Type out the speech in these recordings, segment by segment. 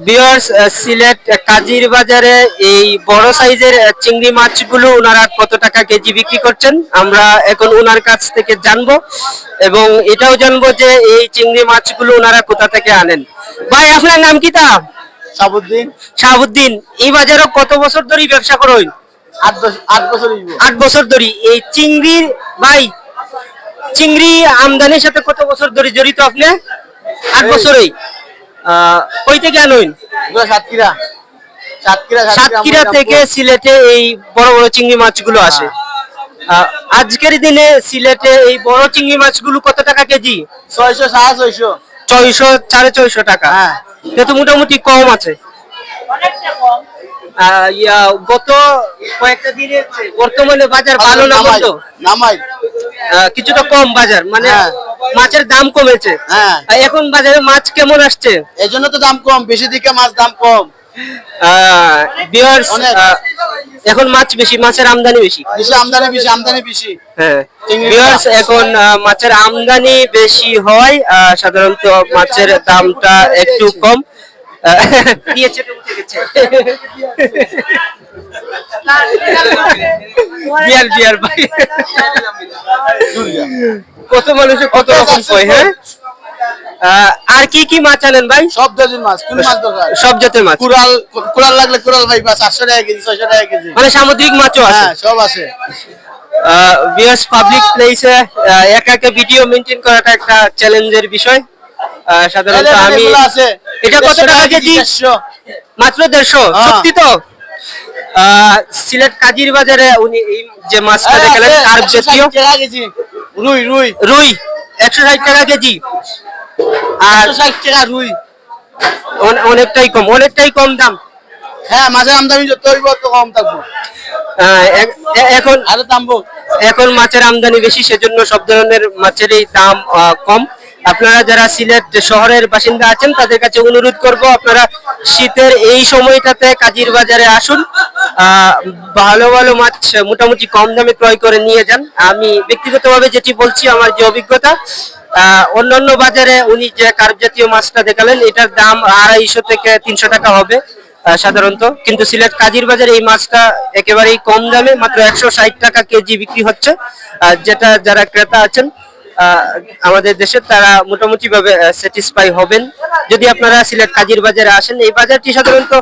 বিয়ার্স সিলেট কাজির বাজারে এই বড় সাইজের চিংড়ি মাছগুলো ওনারা কত টাকা কেজি বিক্রি করছেন আমরা এখন ওনার কাছ থেকে জানব এবং এটাও জানব যে এই চিংড়ি মাছগুলো ওনারা কোথা থেকে আনেন। ভাই আপনার নাম কি তা? সাবুদ্দিন শাহাবুদ্দিন এই বাজারে কত বছর ধরে ব্যবসা করেন আট বছর আট বছর হইব ধরে এই চিংড়ির ভাই চিংড়ি আমদানির সাথে কত বছর ধরে জড়িত আপনি? আট বছরই। কই থেকে এগুলো সাতক্ষীরা। সাতক্ষীরা থেকে সিলেটে এই বড় বড় চিংড়ি মাছগুলো আসে। আজকের দিনে সিলেটে এই বড় চিংড়ি মাছগুলো কত টাকা কেজি? ছয়শো সাড়ে ছয়শো। ছয়শো সাড়ে ছয়শো টাকা। হ্যাঁ। এটা তো মোটামুটি কম আছে। আহ, ইয়া, গত কয়েকটা দিনে বর্তমানে বাজার ভালো না নামাই কিছুটা কম বাজার। মানে হ্যাঁ। মাছের দাম কমেছে। হ্যাঁ। এখন বাজারে মাছ কেমন আসছে? এই জন্য তো দাম কম বেশি দিকে মাছ দাম কম। এখন মাছ বেশি মাছের আমদানি বেশি। আমদানি বেশি আমদানি বেশি। হ্যাঁ। এখন মাছের আমদানি বেশি হয় আহ, সাধারণত মাছের দামটা একটু কম। বিয়ার বিয়ার ভাই। কত মানুষে কত রকম কয় হ্যাঁ? আর কি কি মাছ আনেন ভাই? সব মাছ কোন মাছ দরকার? সব জাতের মাছ। কুড়াল কুড়াল লাগলে কুড়াল ভাই বা চারশো টাকা কেজি ছয়শো টাকা কেজি। মানে সামুদ্রিক মাছও আছে? হ্যাঁ সব আছে। বিয়ার্স পাবলিক প্লেসে একা একা ভিডিও মেনটেন করাটা একটা চ্যালেঞ্জের বিষয়। সাধারণত আমি এটা কত টাকা কেজি? মাত্র দেড়শো? হ্যাঁ। সত্যি তো? সিলেট কাজির বাজারে উনি এই যে মাছটা হ্যাঁ, দেখালেন তার জাতীয়। রুই রুই। রুই একশো ষাট টাকা কেজি। আর ষাট টাকা রুই। অনে- অনেকটাই কম অনেকটাই কম দাম। হ্যাঁ মাছের আমদানি যত হইব তত কম থাকব। এ- এখন আরও দামবো এখন মাছের আমদানি বেশি সেজন্য সব ধরনের মাছেরই দাম কম। আপনারা যারা সিলেট শহরের বাসিন্দা আছেন তাদের কাছে অনুরোধ করব আপনারা শীতের এই সময়টাতে কাজির বাজারে আসুন। ভালো ভালো মাছ মোটামুটি কম দামে ক্রয় করে নিয়ে যান। আমি ব্যক্তিগতভাবে যেটি বলছি, আমার যে অভিজ্ঞতা অন্যান্য বাজারে উনি যে কার্প জাতীয় মাছটা দেখালেন, এটার দাম আড়াইশো থেকে তিনশো টাকা হবে সাধারণত। কিন্তু সিলেট কাজির বাজারে এই মাছটা একেবারেই কম দামে, মাত্র একশো ষাট টাকা কেজি বিক্রি হচ্ছে। যেটা যারা ক্রেতা আছেন আমাদের দেশে তারা মোটামুটি ভাবে স্যাটিসফাই হবেন। যদি আপনারা সিলেট কাজির বাজারে আসেন এই বাজারটি সাধারণত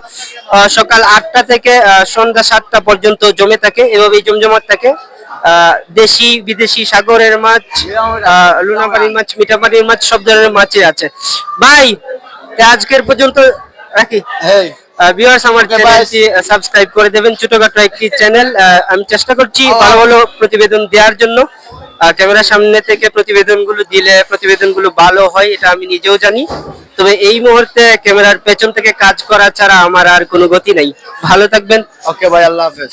সকাল আটটা থেকে সন্ধ্যা সাতটা পর্যন্ত জমে থাকে এভাবেই জমজমাট থাকে। দেশি বিদেশি সাগরের মাছ লুনাপানির মাছ মিঠাপানির মাছ সব ধরনের মাছই আছে। ভাই আজকের পর্যন্ত রাখি? হ্যাঁ ভিউয়ার্স আমার চ্যানেলটি সাবস্ক্রাইব করে দেবেন। ছোটখাটো একটি চ্যানেল আমি চেষ্টা করছি ভালো ভালো প্রতিবেদন দেওয়ার জন্য। ক্যামেরার সামনে থেকে প্রতিবেদনগুলো দিলে প্রতিবেদনগুলো ভালো হয়, এটা আমি নিজেও জানি। তবে এই মুহূর্তে ক্যামেরার পেছন থেকে কাজ করা ছাড়া আমার আর কোনো গতি নাই। ভালো থাকবেন। ওকে ভাই, আল্লাহ হাফেজ।